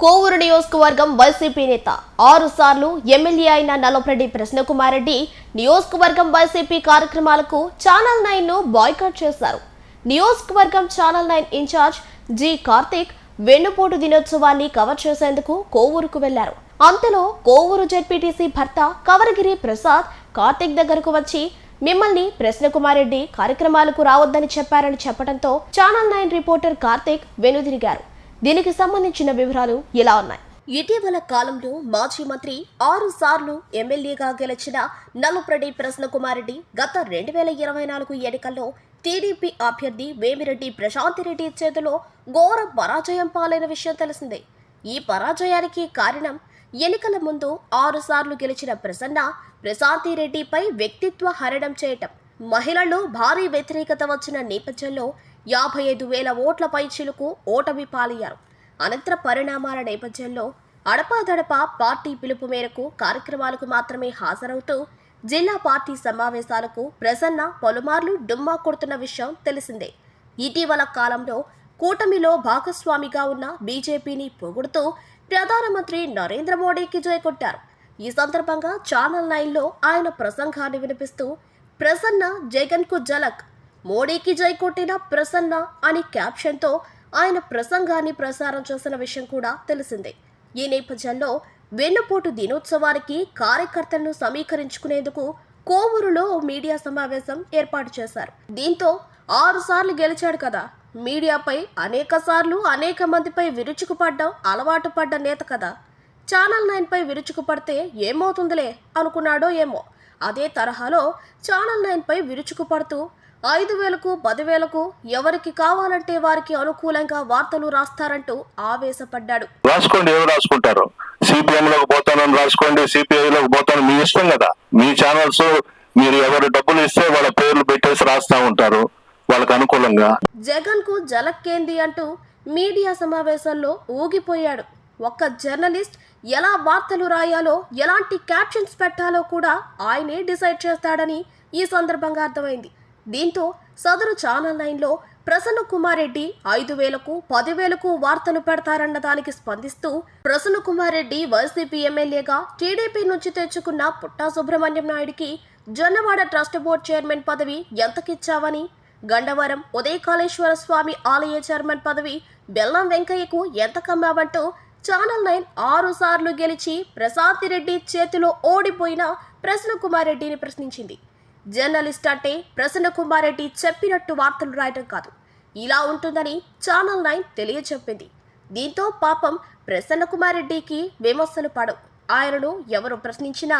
కోవూరు నియోజకవర్గం వైసీపీ నేత. ఆరు సార్లు ఎమ్మెల్యే అయిన నలపరెడ్డి ప్రశ్నకుమార్ రెడ్డి నియోజకవర్గం వైసీపీ కార్యక్రమాలకు ఛానల్ నైన్ను బాయ్కాట్ చేశారు. నియోజకవర్గం channel nine incharge G Karthik వెన్నుపోటు దినోత్సవాన్ని కవర్ చేసేందుకు కోవూరుకు వెళ్ళారు. అంతలో కోవూరు జెడ్పీటీసీ భర్త కవరగిరి ప్రసాద్ కార్తిక్ దగ్గరకు వచ్చి మిమ్మల్ని ప్రశ్నకుమారెడ్డి కార్యక్రమాలకు రావద్దని చెప్పారని చెప్పడంతో ఛానల్ నైన్ రిపోర్టర్ కార్తిక్ వెనుదిరిగారు. దీనికి సంబంధించిన వివరాలు ఇలా ఉన్నాయి. ఇటీవల కాలంలో మాజీ మంత్రి ఆరు సార్లు ఎమ్మెల్యేగా గెలిచిన నలుప్రెడ్డి ప్రసన్నకుమారెడ్డి గత రెండు వేల ఇరవై నాలుగు ఎన్నికల్లో టీడీపీ అభ్యర్థి వేమిరెడ్డి ప్రశాంతిరెడ్డి చేతిలో ఘోర పరాజయం పాలైన విషయం తెలిసిందే. ఈ పరాజయానికి కారణం ఎన్నికల ముందు ఆరు సార్లు గెలిచిన ప్రసన్న ప్రశాంతిరెడ్డిపై వ్యక్తిత్వ హరణం చేయటం. మహిళల్లో భారీ వ్యతిరేకత వచ్చిన నేపథ్యంలో యాభై ఐదు వేల ఓట్ల పైచిలకు ఓటమి పాలయ్యారు. అనంతర పరిణామాల నేపథ్యంలో అడపాదడపా పార్టీ పిలుపు మేరకు కార్యక్రమాలకు మాత్రమే హాజరవుతూ జిల్లా పార్టీ సమావేశాలకు ప్రసన్న పలుమార్లు డుమ్మా కొడుతున్న విషయం తెలిసిందే. ఇటీవల కాలంలో కూటమిలో భాగస్వామిగా ఉన్న బీజేపీని పొగుడుతూ ప్రధానమంత్రి నరేంద్ర మోడీకి జయకొట్టారు ఈ సందర్భంగా ఛానల్ నైన్లో ఆయన ప్రసంగాన్ని వినిపిస్తూ ప్రసన్న జగన్కు జలక్ మోడీకి జై కొట్టిన ప్రసన్న అని క్యాప్షన్తో ఆయన ప్రసంగాన్ని ప్రసారం చేసిన విషయం కూడా తెలిసిందే. ఈ నేపథ్యంలో వెన్నుపోటు దినోత్సవానికి కార్యకర్తలను సమీకరించుకునేందుకు కోవూరులో మీడియా సమావేశం ఏర్పాటు చేశారు. దీంతో ఆరు సార్లు గెలిచాడు కదా. మీడియాపై అనేక సార్లు అనేక మందిపై విరుచుకుపడ్డం అలవాటు పడ్డ నేత కదా. ఛానల్ నైన్పై విరుచుకుపడితే ఏమవుతుందిలే అనుకున్నాడో ఏమో. అదే తరహాలో ఛానల్ నైన్పై విరుచుకుపడుతూ ఐదు వేలకు పదివేలకు ఎవరికి కావాలంటే వారికి అనుకూలంగా వార్తలు రాస్తారంటూ ఆవేశపడ్డాడు. రాసుకోండి ఎవరు రాసుకుంటారు? సిపిఎం లోకి పోతానని రాసుకోండి సిపిఐ లోకి పోతాను మీ ఇష్టం కదా. మీ ఛానల్స్ మీరు ఎవరు డబ్బులు ఇస్తే వాళ్ళ పేర్లు పెట్టేసి రాస్తా ఉంటారు. వాళ్ళకి అనుకూలంగా. జగన్కు జలక్కేంది అంటూ మీడియా సమావేశంలో ఊగిపోయాడు. ఒక్క జర్నలిస్ట్ ఎలా వార్తలు రాయాలో ఎలాంటి క్యాప్షన్స్ పెట్టాలో కూడా ఆయనే డిసైడ్ చేస్తాడని ఈ సందర్భంగా అర్థమైంది. దీంతో సదరు ఛానల్ నైన్లో ప్రసన్న కుమార్ రెడ్డి ఐదు వేలకు పదివేలకు వార్తలు పెడతారన్న దానికి స్పందిస్తూ ప్రసన్న కుమార్ రెడ్డి వైసీపీ ఎమ్మెల్యేగా టీడీపీ నుంచి తెచ్చుకున్న పుట్టా సుబ్రహ్మణ్యం నాయుడికి జొన్నవాడ ట్రస్ట్ బోర్డు చైర్మన్ పదవి ఎంతకిచ్చావని గండవరం ఉదయకాళేశ్వర స్వామి ఆలయ చైర్మన్ పదవి బెల్లం వెంకయ్యకు ఎంత కమ్మావంటూ ఛానల్ నైన్ ఆరు సార్లు గెలిచి ప్రశాంతి రెడ్డి చేతిలో ఓడిపోయిన ప్రసన్న కుమార్ రెడ్డిని ప్రశ్నించింది. జర్నలిస్ట్ అంటే ప్రసన్న కుమార్ రెడ్డి చెప్పినట్టు వార్తలు రాయటం కాదు. ఇలా ఉంటుందని ఛానల్ నైన్ తెలియచెప్పింది. దీంతో పాపం ప్రసన్న కుమార్ రెడ్డికి విమర్శలు పడవు. ఆయనను ఎవరు ప్రశ్నించినా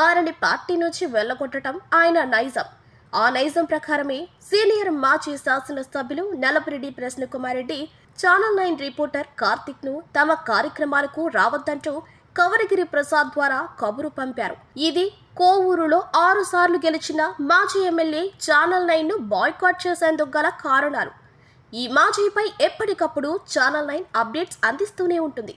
వారిని పార్టీ నుంచి వెళ్ళగొట్టడం ఆయన నైజం. ఆ నైజం ప్రకారమే సీనియర్ మాజీ శాసనసభ్యులు నలపరెడ్డి ప్రశ్న కుమారెడ్డి ఛానల్ నైన్ రిపోర్టర్ కార్తిక్ను తమ కార్యక్రమాలకు రావద్దంటూ కవరగిరి ప్రసాద్ ద్వారా కబురు పంపారు. ఇది కోవూరులో ఆరు సార్లు గెలిచిన మాజీ ఎమ్మెల్యే ఛానల్ నైన్ను బాయ్కాట్ చేసేందుకు గల కారణాలు. ఈ మాజీపై ఎప్పటికప్పుడు ఛానల్ నైన్ అప్డేట్స్ అందిస్తూనే ఉంటుంది.